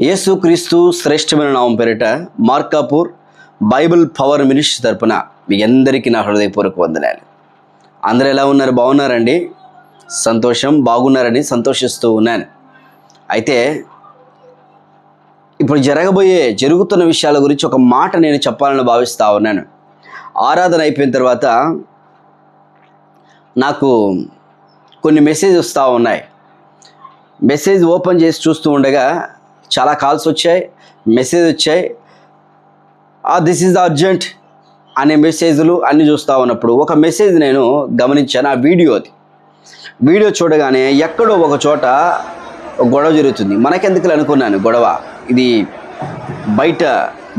యేసుక్రీస్తు శ్రేష్టమైన నామం పేరిట మార్కాపూర్ బైబిల్ పవర్ మినిస్ట్రీ తరపున మీ అందరికీ నా హృదయపూర్వక వందనాలు. అందరూ ఎలా ఉన్నారు? బాగున్నారండి? సంతోషం? బాగున్నారని సంతోషిస్తూ ఉన్నాను. అయితే ఇప్పుడు జరగబోయే జరుగుతున్న విషయాల గురించి ఒక మాట నేను చెప్పాలని భావిస్తూ ఉన్నాను. ఆరాధన అయిపోయిన తర్వాత నాకు కొన్ని మెసేజ్ వస్తూ ఉన్నాయి. మెసేజ్ ఓపెన్ చేసి చూస్తూ ఉండగా చాలా కాల్స్ వచ్చాయి మెసేజ్ వచ్చాయి. దిస్ ఈజ్ అర్జెంట్ అనే మెసేజ్లు అన్నీ చూస్తూ ఉన్నప్పుడు ఒక మెసేజ్ నేను గమనించాను ఆ వీడియో అది. వీడియో చూడగానే ఎక్కడో ఒక చోట గొడవ జరుగుతుంది. మనకెందుకు అనుకున్నాను గొడవ. ఇది బయట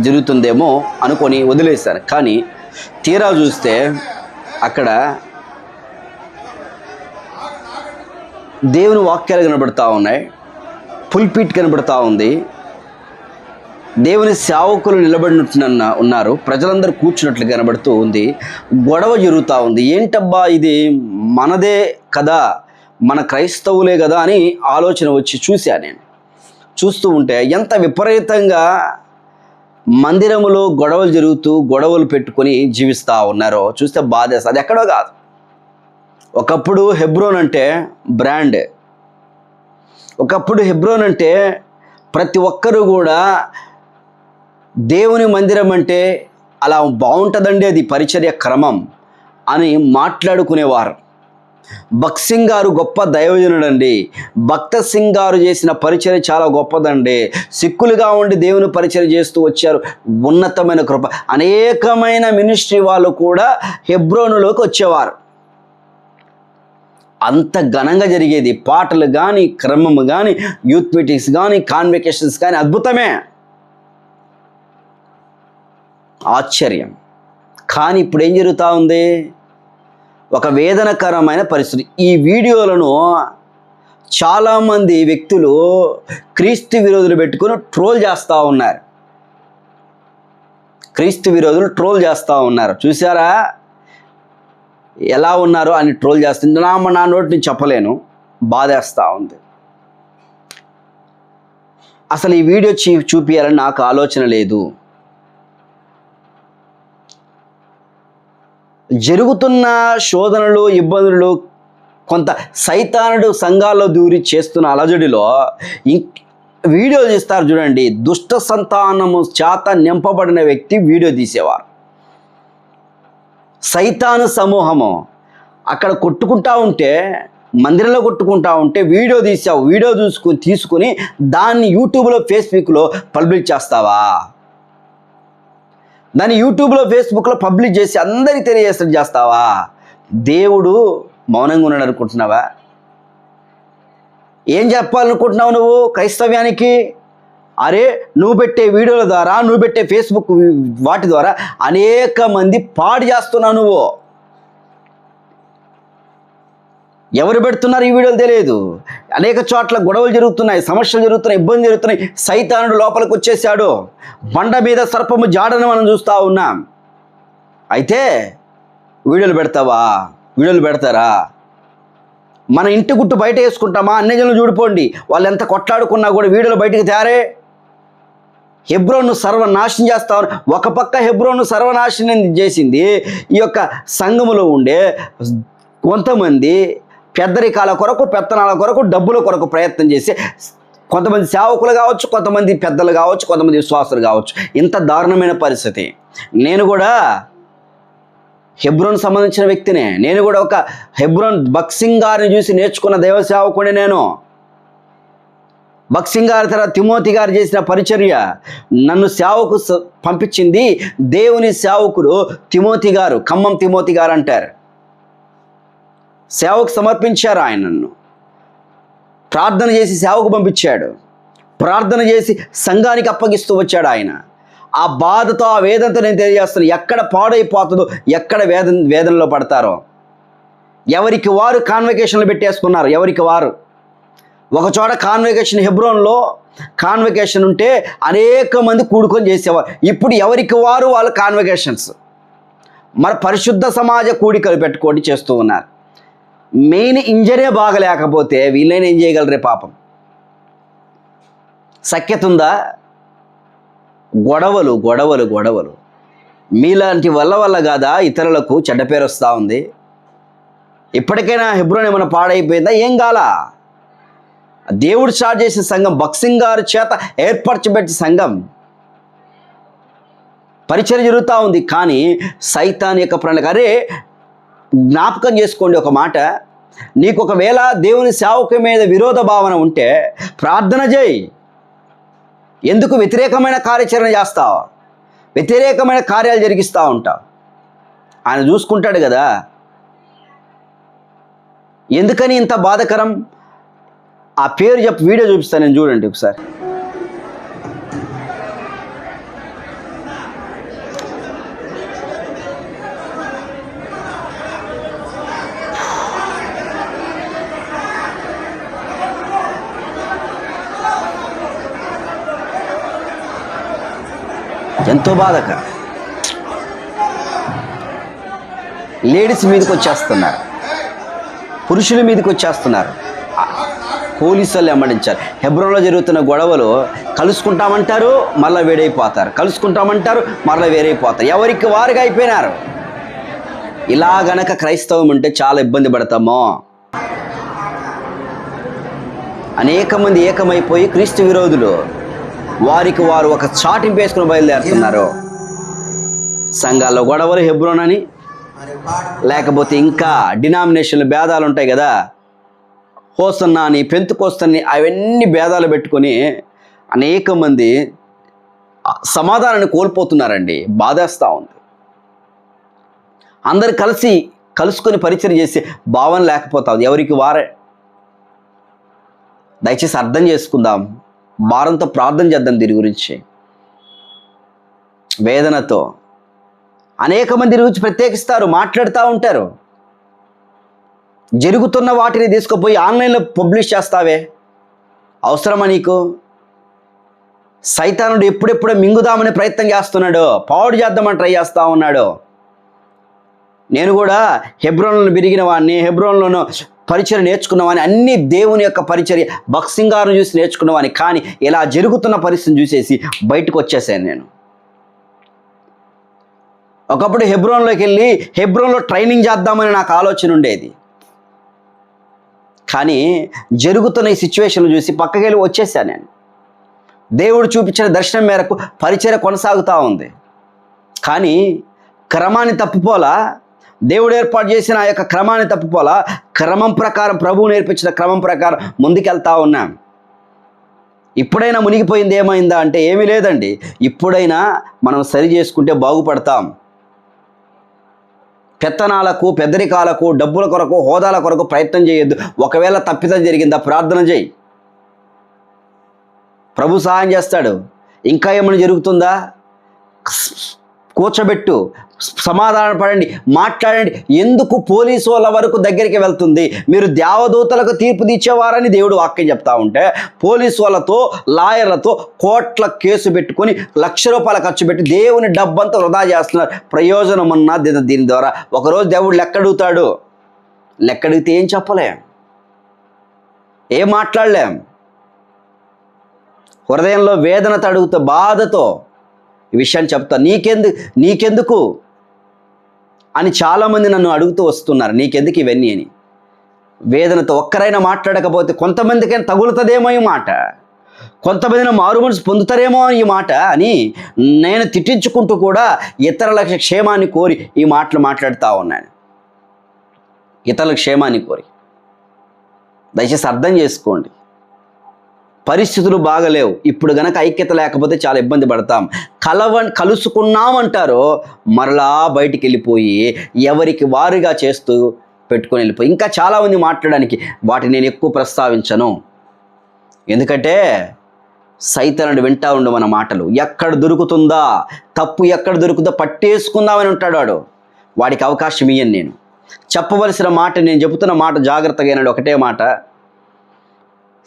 జరుగుతుందేమో అనుకొని వదిలేస్తాను కానీ తీరా చూస్తే అక్కడ దేవుని వాక్యాలు కనబడతా ఉన్నాయి. పుల్పిట్ కనబడతా ఉంది. దేవుని సేవకులు నిలబడినట్టున్న ఉన్నారు. ప్రజలందరూ కూర్చున్నట్లు కనబడుతూ ఉంది. గొడవ జరుగుతూ ఉంది. ఏంటబ్బా ఇది? మనదే కదా? మన క్రైస్తవులే కదా అని ఆలోచన వచ్చి చూశా నేను. చూస్తూ ఉంటే ఎంత విపరీతంగా మందిరములో గొడవలు జరుగుతూ గొడవలు పెట్టుకొని జీవిస్తూ ఉన్నారో చూస్తే బాధేస్తుంది. అది ఎక్కడో కాదు. ఒకప్పుడు హెబ్రోన్ అంటే బ్రాండ్. ఒకప్పుడు హెబ్రోన్ అంటే ప్రతి ఒక్కరూ కూడా దేవుని మందిరం అంటే అలా బాగుంటుందండి అది పరిచర్య క్రమం అని మాట్లాడుకునేవారు. భక్త్ సింగ్ గారు గొప్ప దైవజనుడండి. భక్త సింగ్ గారు చేసిన పరిచర్య చాలా గొప్పదండి. సిక్కులుగా ఉండి దేవుని పరిచయం చేస్తూ వచ్చారు. ఉన్నతమైన కృప. అనేకమైన మినిస్ట్రీ వాళ్ళు కూడా హెబ్రోనులోకి వచ్చేవారు. అంత ఘనంగా జరిగేది. పాటలు కానీ క్రమము కానీ యూత్ మీటింగ్స్ కానీ కాన్వెకేషన్స్ కానీ అద్భుతమే. ఆశ్చర్యం. కానీ ఇప్పుడు ఏం జరుగుతూ ఉంది? ఒక వేదనకరమైన పరిస్థితి. ఈ వీడియోలను చాలామంది వ్యక్తులు క్రీస్తు విరోధులు పెట్టుకుని ట్రోల్ చేస్తూ ఉన్నారు. క్రీస్తు విరోధులు ట్రోల్ చేస్తూ ఉన్నారు. చూసారా ఎలా ఉన్నారో అని ట్రోల్ చేస్తుంది. నా నా నోటి చెప్పలేను. బాధేస్తూ ఉంది. అసలు ఈ వీడియో చూ చూపించాలని నాకు ఆలోచన లేదు. జరుగుతున్న శోధనలు ఇబ్బందులు కొంత సైతానుడు సంఘాల్లో దూరి చేస్తున్న అలజడిలో వీడియో తీస్తారు చూడండి. దుష్ట సంతానము చేత నింపబడిన వ్యక్తి వీడియో తీసేవారు. సైతాను సమూహము. అక్కడ కొట్టుకుంటా ఉంటే మందిరంలో కొట్టుకుంటా ఉంటే వీడియో తీసావు వీడియో చూసుకుని తీసుకుని దాన్ని యూట్యూబ్లో ఫేస్బుక్లో పబ్లిష్ చేస్తావా? దాన్ని యూట్యూబ్లో ఫేస్బుక్లో పబ్లిష్ చేసి అందరికీ తెలియజేస్తూ చేస్తావా? దేవుడు మౌనంగా ఉన్నాడు అనుకుంటున్నావా? ఏం చెప్పాలనుకుంటున్నావు నువ్వు క్రైస్తవ్యానికి? అరే నువ్వు పెట్టే వీడియోల ద్వారా నువ్వు పెట్టే ఫేస్బుక్ వాటి ద్వారా అనేక మంది పాడు చేస్తున్నావు నువ్వు. ఎవరు పెడుతున్నారు ఈ వీడియోలు తెలియదు. అనేక చోట్ల గొడవలు జరుగుతున్నాయి సమస్యలు జరుగుతున్నాయి ఇబ్బంది జరుగుతున్నాయి. సైతానుడు లోపలికి వచ్చేసాడు. బండ మీద సర్పము జాడను మనం చూస్తూ ఉన్నాం. అయితే వీడియోలు పెడతావా? వీడియోలు పెడతారా? మన ఇంటి గుట్టు బయట వేసుకుంటామా? అన్ని జనులు చూడిపోండి వాళ్ళు ఎంత కొట్లాడుకున్నా కూడా వీడియోలు బయటికి తేరే. హెబ్రోన్ను సర్వనాశనం చేస్తావు ఒక పక్క హెబ్రోన్ను సర్వనాశనం చేసింది ఈ యొక్క సంఘములో ఉండే కొంతమంది పెద్దరికాల కొరకు పెత్తనాల కొరకు డబ్బుల కొరకు ప్రయత్నం చేసి కొంతమంది సేవకులు కావచ్చు కొంతమంది పెద్దలు కావచ్చు కొంతమంది విశ్వాసులు కావచ్చు. ఇంత దారుణమైన పరిస్థితి. నేను కూడా హెబ్రోన్ సంబంధించిన వ్యక్తినే. నేను కూడా ఒక హెబ్రోన్ బక్సింగ్ గారిని చూసి నేర్చుకున్న దైవ సేవకుడే నేను. బక్సింగ్ తర్వాత తిమోతి గారు చేసిన పరిచర్య నన్ను సేవకు స- పంపించింది దేవుని సేవకుడు తిమోతి గారు ఖమ్మం తిమోతి గారు అంటారు. సేవకు సమర్పించారు ఆయన నన్ను. ప్రార్థన చేసి సేవకు పంపించాడు. ప్రార్థన చేసి సంఘానికి అప్పగిస్తూ వచ్చాడు ఆయన. ఆ బాధతో ఆ వేదనతో నేను తెలియజేస్తాను ఎక్కడ పాడైపోతుందో ఎక్కడ వేదన వేదనలో పడతారో. ఎవరికి వారు కాన్వకేషన్లు పెట్టేసుకున్నారు ఎవరికి వారు ఒకచోట కాన్వకేషన్ హెబ్రోన్లో కాన్వకేషన్ ఉంటే అనేక మంది కూడుకొని చేసేవారు. ఇప్పుడు ఎవరికి వారు వాళ్ళ కాన్వకేషన్స్ మరి పరిశుద్ధ సమాజ కూడికలు పెట్టుకోండి చేస్తూ ఉన్నారు. మెయిన్ ఇంజరే బాగలేకపోతే వీళ్ళైనా ఏం చేయగలరే పాపం? సఖ్యత ఉందా? గొడవలు గొడవలు గొడవలు. మీలాంటి వల్ల వల్ల కాదా? ఇతరులకు చెడ్డ పేరు వస్తూ ఉంది. ఇప్పటికైనా హెబ్రోన్ ఏమైనా పాడైపోయిందా? ఏం కాలా? దేవుడు స్టార్ట్ చేసిన సంఘం బక్సింగ్ గారి చేత ఏర్పరచబెట్టిన సంఘం. పరిచయం జరుగుతూ ఉంది కానీ సైతాన్ యొక్క ప్రణాళిక. అరే జ్ఞాపకం చేసుకోండి ఒక మాట. నీకు ఒకవేళ దేవుని సేవకు మీద విరోధ భావన ఉంటే ప్రార్థన చేయి. ఎందుకు వ్యతిరేకమైన కార్యాచరణ చేస్తావు? వ్యతిరేకమైన కార్యాలు జరిగిస్తూ ఉంటావు ఆయన చూసుకుంటాడు కదా. ఎందుకని ఇంత బాధకరం? ఆ పేరు చెప్పి వీడియో చూపిస్తాను నేను చూడండి ఒకసారి. ఎంతో బాధక. లేడీస్ మీదకి వచ్చేస్తున్నారు. పురుషుల మీదకి వచ్చేస్తున్నారు. పోలీసు వాళ్ళు వెంబడించారు హెబ్రోన్లో జరుగుతున్న గొడవలు కలుసుకుంటామంటారు మళ్ళీ వేడైపోతారు. కలుసుకుంటామంటారు మళ్ళీ వేరైపోతారు. ఎవరికి వారుగా అయిపోయినారు? ఇలా గనక క్రైస్తవం ఉంటే చాలా ఇబ్బంది పడతామో? అనేక మంది ఏకమైపోయి క్రీస్తు విరోధులు వారికి వారు ఒక చాటింపు వేసుకుని బయలుదేరుతున్నారు. సంఘాల్లో గొడవలు హెబ్రోన్ అని లేకపోతే ఇంకా డినామినేషన్లు భేదాలు ఉంటాయి కదా. హోసన్నా అని పెంతుకోస్తని అవన్నీ భేదాలు పెట్టుకొని అనేక మంది సమాధానాన్ని కోల్పోతున్నారండి. బాధేస్తూ ఉంది. అందరు కలిసి కలుసుకొని పరిచయం చేసే భావన లేకపోతా ఉంది. ఎవరికి వారే? దయచేసి అర్థం చేసుకుందాం. భారంతో ప్రార్థన చేద్దాం దీని గురించి. వేదనతో. అనేక మంది దీని గురించి ప్రత్యేకిస్తారు మాట్లాడుతూ ఉంటారు. జరుగుతున్న వాటిని తీసుకుపోయి ఆన్లైన్లో పబ్లిష్ చేస్తావే? అవసరమా నీకు? సైతానుడు ఎప్పుడెప్పుడో మింగుదామని ప్రయత్నం చేస్తున్నాడు. పావుడు చేద్దామని ట్రై చేస్తూ ఉన్నాడు. నేను కూడా హెబ్రోన్లను విరిగిన వాడిని హెబ్రోన్లను పరిచయం నేర్చుకున్నవాని అన్ని దేవుని యొక్క పరిచర్య బక్సింగారును చూసి నేర్చుకున్నవాని కానీ ఇలా జరుగుతున్న పరిస్థితిని చూసేసి బయటకు వచ్చేసాను నేను. ఒకప్పుడు హెబ్రోన్లోకి వెళ్ళి హెబ్రోన్లో ట్రైనింగ్ చేద్దామని నాకు ఆలోచన ఉండేది. కానీ జరుగుతున్న ఈ సిచ్యువేషన్ చూసి పక్కకెళ్ళి వచ్చేసాను నేను. దేవుడు చూపించిన దర్శనం మేరకు పరిచయ కొనసాగుతూ ఉంది. కానీ క్రమాన్ని తప్పిపోలా దేవుడు ఏర్పాటు చేసిన ఆ యొక్క క్రమాన్ని తప్పిపోలా క్రమం ప్రకారం ప్రభువు నేర్పించిన క్రమం ప్రకారం ముందుకెళ్తా ఉన్నాం. ఇప్పుడైనా మునిగిపోయింది ఏమైందా అంటే ఏమీ లేదండి. ఇప్పుడైనా మనం సరి చేసుకుంటే బాగుపడతాం. పెత్తనాలకు పెద్దరికాలకు డబ్బుల కొరకు హోదాల కొరకు ప్రయత్నం చేయొద్దు. ఒకవేళ తప్పిదం జరిగిందా ప్రార్థన చేయి. ప్రభు సహాయం చేస్తాడు. ఇంకా ఏమైనా జరుగుతుందా? కూర్చోబెట్టు సమాధాన పడండి మాట్లాడండి. ఎందుకు పోలీసు వాళ్ళ వరకు దగ్గరికి వెళ్తుంది? మీరు దేవదూతలకు తీర్పు తీర్చేవారని దేవుడు వాక్యం చెప్తా ఉంటే పోలీసు వాళ్ళతో లాయర్లతో కోట్ల కేసు పెట్టుకొని లక్ష రూపాయలు ఖర్చు పెట్టి దేవుని డబ్బంతా వృధా చేస్తున్నారు. ప్రయోజనం ఉన్నా దీని దీని ద్వారా. ఒకరోజు దేవుడు లెక్కడుగుతాడు. లెక్కడిగితే ఏం చెప్పలేం? ఏం మాట్లాడలేం? హృదయంలో వేదనతో అడుగుతూ బాధతో ఈ విషయాన్ని చెప్తా. నీకెందుకు నీకెందుకు? అని చాలామంది నన్ను అడుగుతూ వస్తున్నారు. నీకెందుకు ఇవన్నీ అని. వేదనతో ఒక్కరైనా మాట్లాడకపోతే కొంతమందికైనా తగులుతుందేమో ఈ మాట. కొంతమందిని మారు మనసు పొందుతారేమో ఈ మాట అని నేను తిట్టించుకుంటూ కూడా ఇతరుల క్షేమాన్ని కోరి ఈ మాటలు మాట్లాడుతూ ఉన్నాను. ఇతరుల క్షేమాన్ని కోరి. దయచేసి అర్థం చేసుకోండి. పరిస్థితులు బాగలేవు. ఇప్పుడు గనక ఐక్యత లేకపోతే చాలా ఇబ్బంది పడతాం. కలవ కలుసుకున్నామంటారో మరలా బయటికి వెళ్ళిపోయి ఎవరికి వారుగా చేస్తూ పెట్టుకొని వెళ్ళిపోయి. ఇంకా చాలామంది మాట్లాడడానికి వాటిని నేను ఎక్కువ ప్రస్తావించను. ఎందుకంటే సైతనుడు వింటా ఉండు మన మాటలు. ఎక్కడ దొరుకుతుందా? తప్పు ఎక్కడ దొరుకుతుందో పట్టేసుకుందామని ఉంటాడు వాడు. వాడికి అవకాశం ఇయ్యను నేను. చెప్పవలసిన మాట నేను చెబుతున్న మాట జాగ్రత్తగా ఒకటే మాట.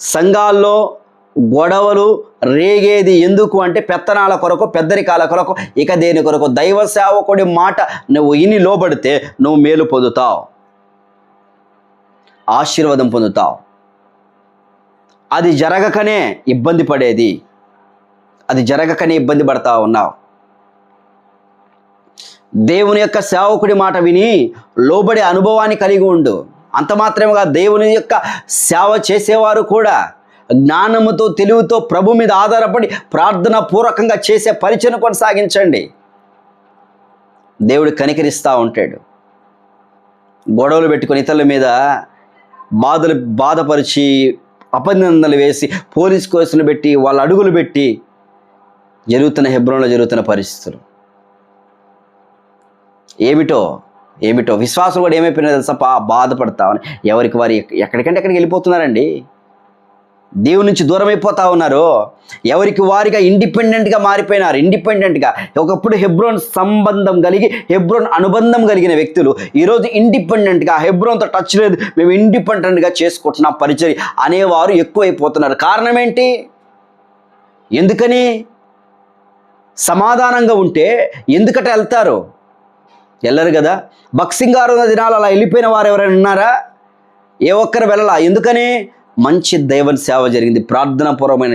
సంఘాల్లో గొడవలు రేగేది ఎందుకు అంటే పెత్తనాల కొరకు పెద్దరికాల కొరకు ఇక దేని కొరకు? దైవ సేవకుడి మాట నువ్వు ఇని లోబడితే నువ్వు మేలు పొందుతావు. ఆశీర్వాదం పొందుతావు. అది జరగకనే ఇబ్బంది పడేది. అది జరగకనే ఇబ్బంది పడతా ఉన్నావు. దేవుని యొక్క సేవకుడి మాట విని లోబడే అనుభవాన్ని కలిగి ఉండు. అంత మాత్రమే దేవుని యొక్క సేవ చేసేవారు కూడా జ్ఞానముతో తెలివితో ప్రభు మీద ఆధారపడి ప్రార్థన పూర్వకంగా చేసే పరిచయం కొనసాగించండి. దేవుడు కనికరిస్తూ ఉంటాడు. గొడవలు పెట్టుకుని ఇతరుల మీద బాధలు బాధపరిచి అపనిందనలు వేసి పోలీస్ కేసులు పెట్టి వాళ్ళ అడుగులు పెట్టి జరుగుతున్న హెబ్రోన్లో జరుగుతున్న పరిస్థితులు. ఏమిటో ఏమిటో విశ్వాసం కూడా ఏమైపోయినా తెలుసా? బాధపడతామని. ఎవరికి వారి ఎక్కడికంటే ఎక్కడికి వెళ్ళిపోతున్నారండి. దేవుని నుంచి దూరం అయిపోతా ఉన్నారు. ఎవరికి వారిగా ఇండిపెండెంట్గా మారిపోయినారు. ఇండిపెండెంట్గా ఒకప్పుడు హెబ్రోన్ సంబంధం కలిగి హెబ్రోన్ అనుబంధం కలిగిన వ్యక్తులు. ఈరోజు ఇండిపెండెంట్గా హెబ్రోన్తో టచ్ లేదు. మేము ఇండిపెండెంట్గా చేసుకుంటున్నాం పరిచయం అనేవారు ఎక్కువైపోతున్నారు. కారణం ఏంటి? ఎందుకని? సమాధానంగా ఉంటే ఎందుకట వెళ్తారు? వెళ్ళరు కదా. బక్సింగారు దినాలు అలా వెళ్ళిపోయిన వారు ఎవరైనా ఉన్నారా? ఏ ఒక్కరు వెళ్ళాలా. ఎందుకని? మంచి దైవ సేవ జరిగింది. ప్రార్థనాపూర్వమైన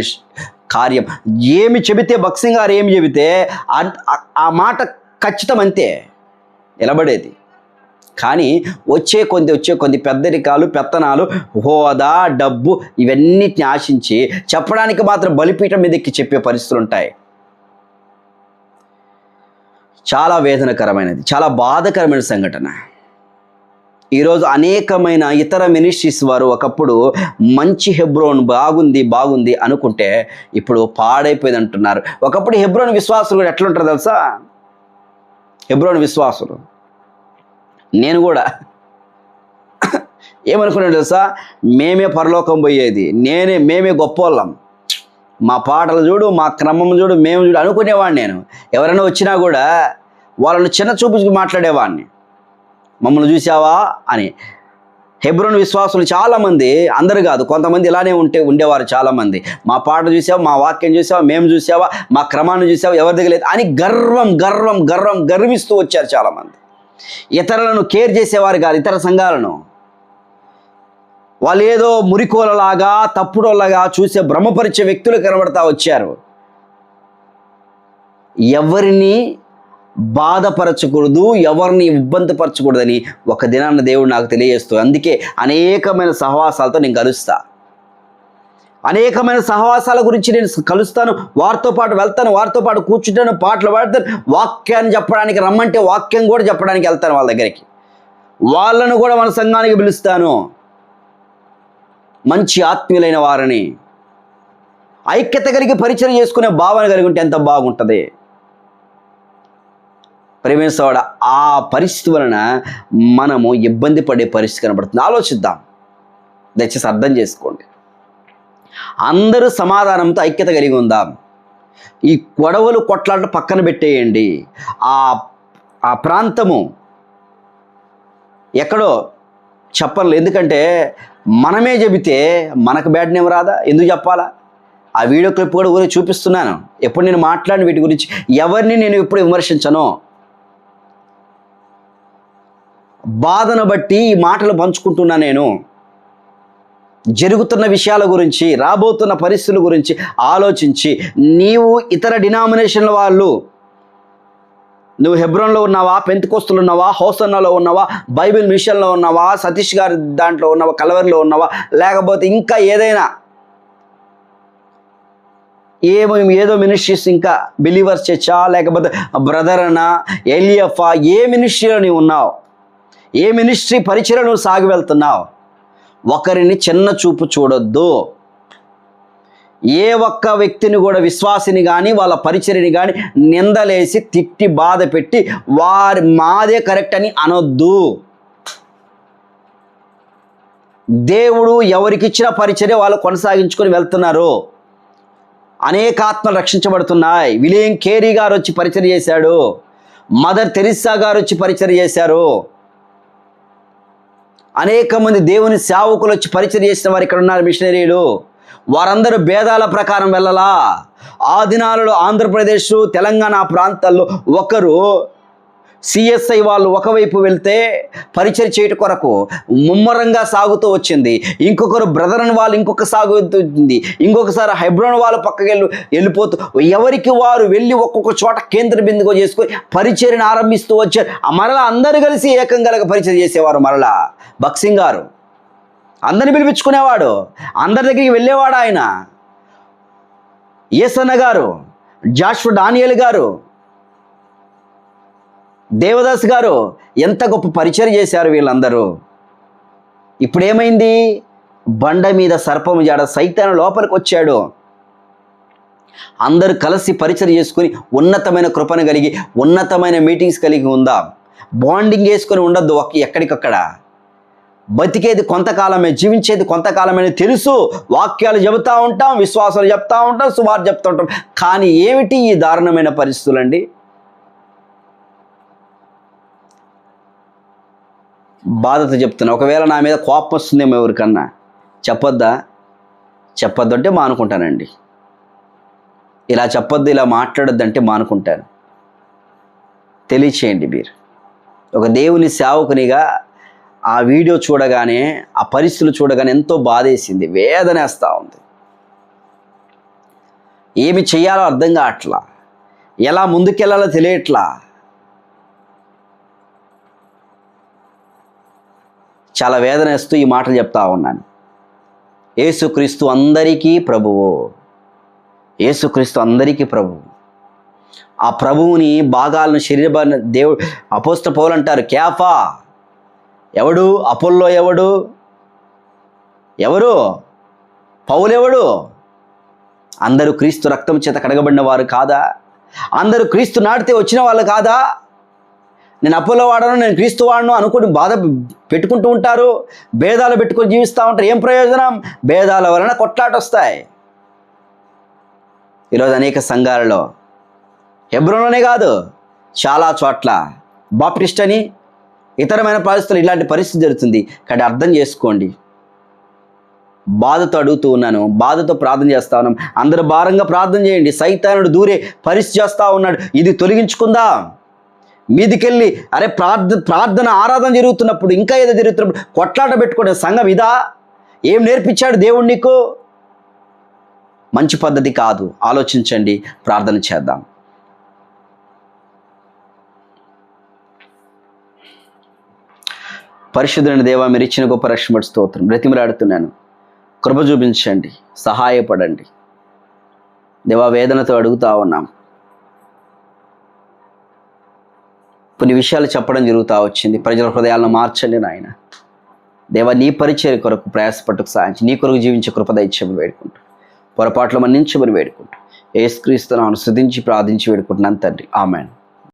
కార్యం. ఏమి చెబితే బక్సింగ్ గారు ఏమి చెబితే ఆ- ఆ మాట ఖచ్చితం అంతే. నిలబడేది. కానీ వచ్చే కొంది వచ్చే కొంది పెద్దరికాలు పెత్తనాలు హోదా డబ్బు ఇవన్నిటిని ఆశించి చెప్పడానికి మాత్రం బలిపీఠం మీద ఎక్కి చెప్పే పరిస్థితులు ఉంటాయి. చాలా వేదనకరమైనది. చాలా బాధకరమైన సంఘటన. ఈరోజు అనేకమైన ఇతర మినిస్ట్రీస్ వారు ఒకప్పుడు మంచి హెబ్రోన్ బాగుంది బాగుంది అనుకుంటే ఇప్పుడు పాడైపోయింది అంటున్నారు. ఒకప్పుడు హెబ్రోన్ విశ్వాసులు కూడా ఎట్లుంటారు తెలుసా? హెబ్రోన్ విశ్వాసులు. నేను కూడా. ఏమనుకున్నాను తెలుసా? మేమే పరలోకం పోయేది. నేనే మేమే గొప్పోళ్ళం. మా పాటలు చూడు మా క్రమం చూడు మేము చూడు అనుకునేవాడిని నేను. ఎవరైనా వచ్చినా కూడా వాళ్ళని చిన్న చూపు మాట్లాడేవాడిని. మమ్మల్ని చూసావా అని. హెబ్రోన్ విశ్వాసులు చాలామంది అందరు కాదు కొంతమంది ఇలానే ఉంటే ఉండేవారు చాలామంది. మా పాట చూసావా మా వాక్యం చూసావా మేము చూసావా మా క్రమాన్ని చూసావా ఎవరి దగ్గర లేదు అని గర్వం గర్వం గర్వం గర్విస్తూ వచ్చారు చాలామంది. ఇతరులను కేర్ చేసేవారు కాదు ఇతర సంఘాలను. వాళ్ళు ఏదో మురికోలలాగా తప్పుడోళ్ళగా చూసే భ్రమపరిచే వ్యక్తులు కనబడతా వచ్చారు. ఎవరిని బాధపరచకూడదు ఎవరిని ఇబ్బందిపరచకూడదని ఒక దినాన్న దేవుడు నాకు తెలియజేస్తూ అందుకే అనేకమైన సహవాసాలతో నేను కలుస్తా. అనేకమైన సహవాసాల గురించి నేను కలుస్తాను వారితో పాటు వెళ్తాను వారితో పాటు కూర్చుంటాను పాటలు పాడతాను వాక్యాన్ని చెప్పడానికి రమ్మంటే వాక్యం కూడా చెప్పడానికి వెళ్తాను వాళ్ళ దగ్గరికి. వాళ్ళను కూడా మన సంఘానికి పిలుస్తాను. మంచి ఆత్మీయులైన వారిని. ఐక్యత కలిగి పరిచయం చేసుకునే భావన కలిగి ఉంటే ఎంత బాగుంటుంది. ప్రేమేశ్వరుడు ఆ పరిస్థితి వలన మనము ఇబ్బంది పడే పరిస్థితి కనబడుతుంది. ఆలోచిద్దాం. దయచేసి అర్థం చేసుకోండి. అందరూ సమాధానంతో ఐక్యత కలిగి ఉందాం. ఈ గొడవలు కొట్లాట పక్కన పెట్టేయండి. ఆ ఆ ప్రాంతము ఎక్కడో చెప్పరు ఎందుకంటే మనమే చెబితే మనకు బ్యాడ్ నేమ్ రాదా? ఎందుకు చెప్పాలా? ఆ వీడియో క్లిప్ కూడా ఊరికి చూపిస్తున్నాను. ఎప్పుడు నేను మాట్లాడిన వీటి గురించి ఎవరిని నేను ఎప్పుడు విమర్శించను? బాధను బట్టి ఈ మాటలు పంచుకుంటున్నా నేను. జరుగుతున్న విషయాల గురించి రాబోతున్న పరిస్థితుల గురించి ఆలోచించి నీవు ఇతర డినామినేషన్ల వాళ్ళు నువ్వు హెబ్రోన్లో ఉన్నావా పెంతుకోస్తులు ఉన్నావా హోసన్నలో ఉన్నావా బైబిల్ మిషన్లో ఉన్నావా సతీష్ గారి దాంట్లో ఉన్నావా కలవరిలో ఉన్నావా లేకపోతే ఇంకా ఏదైనా ఏమో ఏదో మినిస్ట్రీస్ ఇంకా బిలీవర్స్ చర్చా లేకపోతే బ్రదర్ అనా ఎలియఫా ఏ మినిస్ట్రీలో నీవు ఉన్నావు? ఏ మినిస్ట్రీ పరిచయం నువ్వు సాగి వెళ్తున్నావు? ఒకరిని చిన్న చూపు చూడొద్దు. ఏ ఒక్క వ్యక్తిని కూడా విశ్వాసిని కానీ వాళ్ళ పరిచయని కానీ నిందలేసి తిట్టి బాధ పెట్టి వారి మాదే కరెక్ట్ అని అనొద్దు. దేవుడు ఎవరికిచ్చిన పరిచర్య వాళ్ళు కొనసాగించుకొని వెళ్తున్నారు. అనేక ఆత్మలు రక్షించబడుతున్నాయి. విలియం కేరీ గారు వచ్చి పరిచయం చేశాడు. మదర్ తెరిస్సా గారు వచ్చి పరిచయం చేశారు. అనేక మంది దేవుని సేవకులు వచ్చి పరిచయం చేసిన వారు ఇక్కడ ఉన్నారు మిషనరీలు. వారందరూ భేదాల ప్రకారం వెళ్ళలా. ఆ దినాలలో ఆంధ్రప్రదేశ్ తెలంగాణ ప్రాంతాల్లో ఒకరు సిఎస్ఐ వాళ్ళు ఒకవైపు వెళ్తే పరిచయం చేయటం కొరకు ముమ్మరంగా సాగుతూ వచ్చింది. ఇంకొకరు బ్రదర్ వాళ్ళు ఇంకొక సాగుతుంది ఇంకొకసారి హైబ్రోన్ వాళ్ళు పక్కకి వెళ్ళి వెళ్ళిపోతూ ఎవరికి వారు వెళ్ళి ఒక్కొక్క చోట కేంద్ర బిందుగా చేసుకొని పరిచయను ఆరంభిస్తూ వచ్చారు ఆ మరలా అందరూ కలిసి ఏకంగా పరిచయం చేసేవారు మరలా. బక్సింగ్ గారు అందరిని పిలిపించుకునేవాడు. అందరి దగ్గరికి వెళ్ళేవాడు ఆయన. ఏసన్న గారు జాషు డానియల్ గారు దేవదాస్ గారు ఎంత గొప్ప పరిచయం చేశారు వీళ్ళందరూ. ఇప్పుడేమైంది? బండ మీద సర్పము జాడ సైతాన్ లోపలికి వచ్చాడు అందరూ కలిసి పరిచయం చేసుకుని ఉన్నతమైన కృపను కలిగి ఉన్నతమైన మీటింగ్స్ కలిగి ఉందా. బాండింగ్ వేసుకొని ఉండొద్దు ఒక్క ఎక్కడికక్కడ. బతికేది కొంతకాలమే జీవించేది కొంతకాలమే తెలుసు. వాక్యాలు చెబుతూ ఉంటాం విశ్వాసాలు చెప్తూ ఉంటాం సువార్ చెప్తూ ఉంటాం. కానీ ఏమిటి ఈ దారుణమైన పరిస్థితులండి? బాధతో చెప్తున్నా. ఒకవేళ నా మీద కోపం వస్తుందేమో ఎవరికన్నా చెప్పొద్దా? చెప్పొద్దు అంటే మానుకుంటానండి. ఇలా చెప్పొద్దు ఇలా మాట్లాడొద్దు అంటే మానుకుంటాను. తెలియచేయండి మీరు. ఒక దేవుని సేవకునిగా ఆ వీడియో చూడగానే ఆ పరిస్థితులు చూడగానే ఎంతో బాధేసింది వేదనేస్తూ ఉంది. ఏమి చేయాలో అర్థం కావట్లా? ఎలా ముందుకెళ్ళాలో తెలియట్లా? చాలా వేదనేస్తూ ఈ మాటలు చెప్తా ఉన్నాను. యేసుక్రీస్తు అందరికీ ప్రభువు. యేసుక్రీస్తు అందరికీ ప్రభువు. ఆ ప్రభువుని భాగాలను శరీర దేవుడు అపోస్త పౌలు అంటారు క్యాఫా ఎవడు? అపోల్లో ఎవడు? ఎవరు? పౌలెవడు అందరూ క్రీస్తు రక్తం చేత కడగబడిన వారు కాదా? అందరూ క్రీస్తు నాటితే వచ్చిన వాళ్ళు కాదా? నేను అప్పుల వాడను నేను క్రీస్తు వాడను అనుకుని బాధ పెట్టుకుంటూ ఉంటారు. భేదాలు పెట్టుకొని జీవిస్తూ ఉంటారు. ఏం ప్రయోజనం? భేదాల వలన కొట్లాట వస్తాయి ఈరోజు అనేక సంఘాలలో హెబ్రోన్లోనే కాదు చాలా చోట్ల బాప్టిస్ట్ అని ఇతరమైన పరిస్థితులు ఇలాంటి పరిస్థితి జరుగుతుంది. కానీ అర్థం చేసుకోండి. బాధతో అడుగుతూ ఉన్నాను బాధతో ప్రార్థన చేస్తా ఉన్నాం. అందరు భారంగా ప్రార్థన చేయండి. సైతానుడు దూరే పరిస్థితి చేస్తూ ఉన్నాడు. ఇది తొలగించుకుందాం. మీదికెళ్ళి అరే ప్రార్థ ప్రార్థన ఆరాధన జరుగుతున్నప్పుడు ఇంకా ఏదో జరుగుతున్నప్పుడు కొట్లాట పెట్టుకునే సంఘం ఇదా? ఏం నేర్పించాడు దేవుడు నీకు? మంచి పద్ధతి కాదు. ఆలోచించండి ప్రార్థన చేద్దాం. పరిశుద్ధుని దేవ మీరు ఇచ్చిన గొప్ప రక్షణ స్తోత్రం. బ్రతిమలాడుతున్నాను. కృప చూపించండి. సహాయపడండి. దేవా వేదనతో అడుగుతా ఉన్నాం. కొన్ని విషయాలు చెప్పడం జరుగుతూ వచ్చింది. ప్రజల హృదయాలను మార్చండి నాయన. దేవా నీ పరిచయ కొరకు ప్రయాసపట్టుకు సాధించి నీ కొరకు జీవించే కృపద ఇచ్చమని వేడుకుంటూ పొరపాట్లు మన్నించమని వేడుకుంటూ ఏసుక్రీస్తును అనుసృతించి ప్రార్థించి వేడుకుంటున్నాను తండ్రి. ఆమెను.